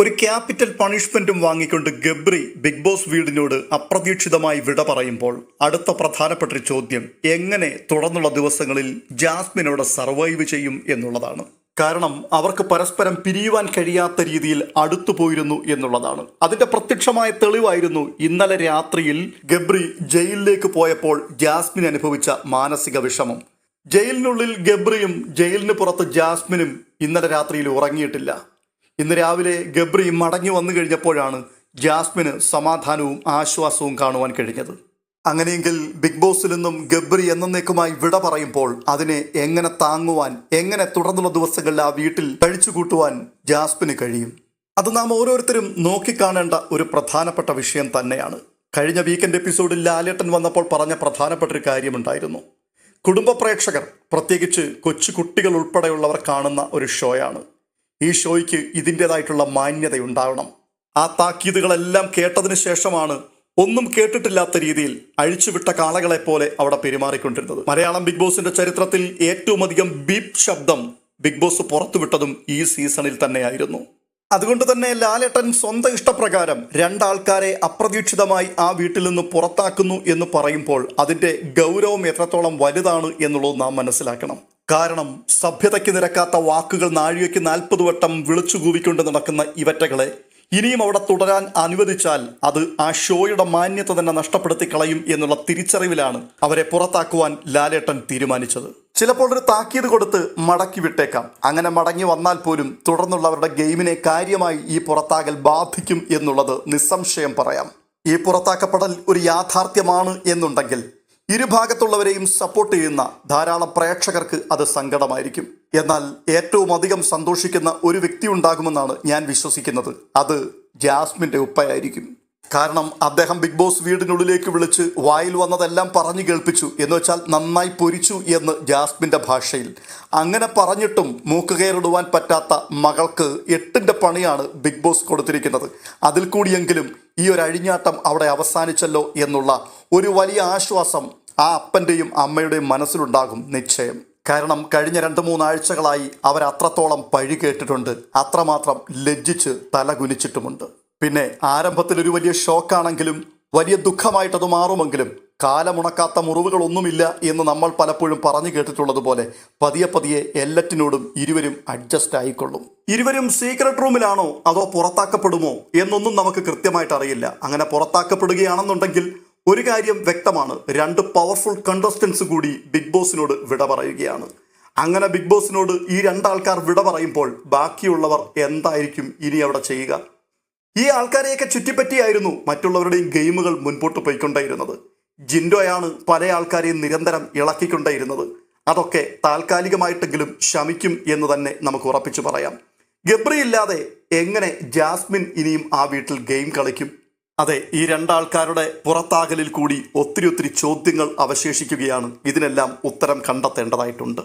ഒരു ക്യാപിറ്റൽ പണിഷ്മെന്റും വാങ്ങിക്കൊണ്ട് Gabri big boss വീടിനോട് അപ്രതീക്ഷിതമായി വിട പറയുമ്പോൾ അടുത്ത പ്രധാനപ്പെട്ട ചോദ്യം എങ്ങനെ തുടർന്നുള്ള ദിവസങ്ങളിൽ ജാസ്മിനോട് സർവൈവ് ചെയ്യും എന്നുള്ളതാണ്. കാരണം അവർക്ക് പരസ്പരം പിരിയുവാൻ കഴിയാത്ത രീതിയിൽ അടുത്തു പോയിരുന്നു എന്നുള്ളതാണ്. അതിന്റെ പ്രത്യക്ഷമായ തെളിവായിരുന്നു ഇന്നലെ രാത്രിയിൽ ഗബ്രി ജയിലിലേക്ക് പോയപ്പോൾ ജാസ്മിൻ അനുഭവിച്ച മാനസിക വിഷമം. ജയിലിനുള്ളിൽ ഗബ്രിയും ജയിലിന് പുറത്ത് ജാസ്മിനും ഇന്നലെ രാത്രിയിൽ ഉറങ്ങിയിട്ടില്ല. ഇന്ന് രാവിലെ ഗബ്രി മടങ്ങി വന്നു കഴിഞ്ഞപ്പോഴാണ് ജാസ്മിന് സമാധാനവും ആശ്വാസവും കാണുവാൻ കഴിഞ്ഞത്. അങ്ങനെയെങ്കിൽ ബിഗ് ബോസിൽ നിന്നും ഗബ്രി എന്നേക്കുമായി വിട പറയുമ്പോൾ അതിനെ എങ്ങനെ താങ്ങുവാൻ എങ്ങനെ തുടർന്നുള്ള ദിവസങ്ങളിൽ ആ വീട്ടിൽ കഴിച്ചുകൂട്ടുവാൻ ജാസ്മിന് കഴിയും? അത് നാം ഓരോരുത്തരും നോക്കിക്കാണേണ്ട ഒരു പ്രധാനപ്പെട്ട വിഷയം തന്നെയാണ്. കഴിഞ്ഞ വീക്കെൻഡ് എപ്പിസോഡിൽ ലാലേട്ടൻ വന്നപ്പോൾ പറഞ്ഞ പ്രധാനപ്പെട്ട ഒരു കാര്യമുണ്ടായിരുന്നു. കുടുംബ പ്രേക്ഷകർ പ്രത്യേകിച്ച് കൊച്ചു കുട്ടികൾ ഉൾപ്പെടെയുള്ളവർ കാണുന്ന ഒരു ഷോയാണ്. ഈ ഷോയ്ക്ക് ഇതിന്റെതായിട്ടുള്ള മാന്യത ഉണ്ടാവണം ആ താക്കീതുകളെല്ലാം കേട്ടതിന് ശേഷമാണ് ഒന്നും കേട്ടിട്ടില്ലാത്ത രീതിയിൽ അഴിച്ചുവിട്ട കാളകളെ പോലെ അവിടെ പെരുമാറിക്കൊണ്ടിരുന്നത്. മലയാളം ബിഗ് ബോസിന്റെ ചരിത്രത്തിൽ ഏറ്റവും അധികം ബീപ് ശബ്ദം ബിഗ് ബോസ് പുറത്തുവിട്ടതും ഈ സീസണിൽ തന്നെയായിരുന്നു. അതുകൊണ്ട് തന്നെ ലാലേട്ടൻ സ്വന്തം ഇഷ്ടപ്രകാരം രണ്ടാൾക്കാരെ അപ്രതീക്ഷിതമായി ആ വീട്ടിൽ നിന്ന് പുറത്താക്കുന്നു എന്ന് പറയുമ്പോൾ അതിന്റെ ഗൗരവം എത്രത്തോളം വലുതാണ് എന്നുള്ളത് നാം മനസ്സിലാക്കണം. കാരണം സഭ്യതയ്ക്ക് നിരക്കാത്ത വാക്കുകൾ നാഴികയ്ക്ക് നാൽപ്പത് വട്ടം വിളിച്ചു കൂവിക്കൊണ്ട് നടക്കുന്ന ഇവറ്റകളെ ഇനിയും അവിടെ തുടരാൻ അനുവദിച്ചാൽ അത് ആ ഷോയുടെ മാന്യത തന്നെ നഷ്ടപ്പെടുത്തി കളയും എന്നുള്ള തിരിച്ചറിവിലാണ് അവരെ പുറത്താക്കുവാൻ ലാലേട്ടൻ തീരുമാനിച്ചത്. ചിലപ്പോൾ ഒരു താക്കീത് കൊടുത്ത് മടക്കി വിട്ടേക്കാം. അങ്ങനെ മടങ്ങി വന്നാൽ പോലും തുടർന്നുള്ളവരുടെ ഗെയിമിനെ കാര്യമായി ഈ പുറത്താകൽ ബാധിക്കും എന്നുള്ളത് നിസ്സംശയം പറയാം. ഈ പുറത്താക്കപ്പെടൽ ഒരു യാഥാർത്ഥ്യമാണ് എന്നുണ്ടെങ്കിൽ ഇരുഭാഗത്തുള്ളവരെയും സപ്പോർട്ട് ചെയ്യുന്ന ധാരാളം പ്രേക്ഷകർക്ക് അത് സങ്കടമായിരിക്കും. എന്നാൽ ഏറ്റവും അധികം സന്തോഷിക്കുന്ന ഒരു വ്യക്തി ഉണ്ടാകുമെന്നാണ് ഞാൻ വിശ്വസിക്കുന്നത്. അത് ജാസ്മിന്റെ ഉപ്പയായിരിക്കും. കാരണം അദ്ദേഹം ബിഗ് ബോസ് വീടിനുള്ളിലേക്ക് വിളിച്ച് വായിൽ വന്നതെല്ലാം പറഞ്ഞു കേൾപ്പിച്ചു. എന്ന് വെച്ചാൽ നന്നായി പൊരിച്ചു എന്ന് ജാസ്മിന്റെ ഭാഷയിൽ. അങ്ങനെ പറഞ്ഞിട്ടും മൂക്കുകയറിടുവാൻ പറ്റാത്ത മകൾക്ക് എട്ടിന്റെ പണിയാണ് ബിഗ് ബോസ് കൊടുത്തിരിക്കുന്നത്. അതിൽ കൂടിയെങ്കിലും ഈ ഒരു അഴിഞ്ഞാട്ടം അവിടെ അവസാനിച്ചല്ലോ എന്നുള്ള ഒരു വലിയ ആശ്വാസം ആ അപ്പന്റെയും അമ്മയുടെയും മനസ്സിലുണ്ടാകും നിശ്ചയം. കാരണം കഴിഞ്ഞ രണ്ട് മൂന്നാഴ്ചകളായി അവർ അത്രത്തോളം പഴി കേട്ടിട്ടുണ്ട്. അത്രമാത്രം ലജ്ജിച്ച് തലകുനിച്ചിട്ടുമുണ്ട്. പിന്നെ ആരംഭത്തിൽ ഒരു വലിയ ഷോക്കാണെങ്കിലും വലിയ ദുഃഖമായിട്ടത് മാറുമെങ്കിലും കാലമുണക്കാത്ത മുറിവുകളൊന്നുമില്ല എന്ന് നമ്മൾ പലപ്പോഴും പറഞ്ഞു കേട്ടിട്ടുള്ളതുപോലെ പതിയെ പതിയെ എല്ലറ്റിനോടും ഇരുവരും അഡ്ജസ്റ്റ് ആയിക്കൊള്ളും. ഇരുവരും സീക്രട്ട് റൂമിലാണോ അതോ പുറത്താക്കപ്പെടുമോ എന്നൊന്നും നമുക്ക് കൃത്യമായിട്ട് അറിയില്ല. അങ്ങനെ പുറത്താക്കപ്പെടുകയാണെന്നുണ്ടെങ്കിൽ ഒരു കാര്യം വ്യക്തമാണ്. രണ്ട് പവർഫുൾ കണ്ടസ്റ്റൻസ് കൂടി ബിഗ് ബോസിനോട് വിട പറയുകയാണ്. അങ്ങനെ ബിഗ് ബോസിനോട് ഈ രണ്ടാൾക്കാർ വിട പറയുമ്പോൾ ബാക്കിയുള്ളവർ എന്തായിരിക്കും ഇനി അവിടെ ചെയ്യുക? ഈ ആൾക്കാരെയൊക്കെ ചുറ്റിപ്പറ്റിയായിരുന്നു മറ്റുള്ളവരുടെയും ഗെയിമുകൾ മുൻപോട്ട് പോയിക്കൊണ്ടേയിരുന്നത്. ജിൻഡോയാണ് പല ആൾക്കാരെയും നിരന്തരം ഇളക്കിക്കൊണ്ടേയിരുന്നത്. അതൊക്കെ താൽക്കാലികമായിട്ടെങ്കിലും ശമിക്കും എന്ന് തന്നെ നമുക്ക് ഉറപ്പിച്ചു പറയാം. ഗബ്രി ഇല്ലാതെ എങ്ങനെ ജാസ്മിൻ ഇനിയും ആ വീട്ടിൽ ഗെയിം കളിക്കും? അതെ ഈ രണ്ടാൾക്കാരുടെ പുറത്താകലിൽ കൂടി ഒത്തിരി ഒത്തിരി ചോദ്യങ്ങൾ അവശേഷിക്കുകയാണ്. ഇതിനെല്ലാം ഉത്തരം കണ്ടെത്തേണ്ടതായിട്ടുണ്ട്.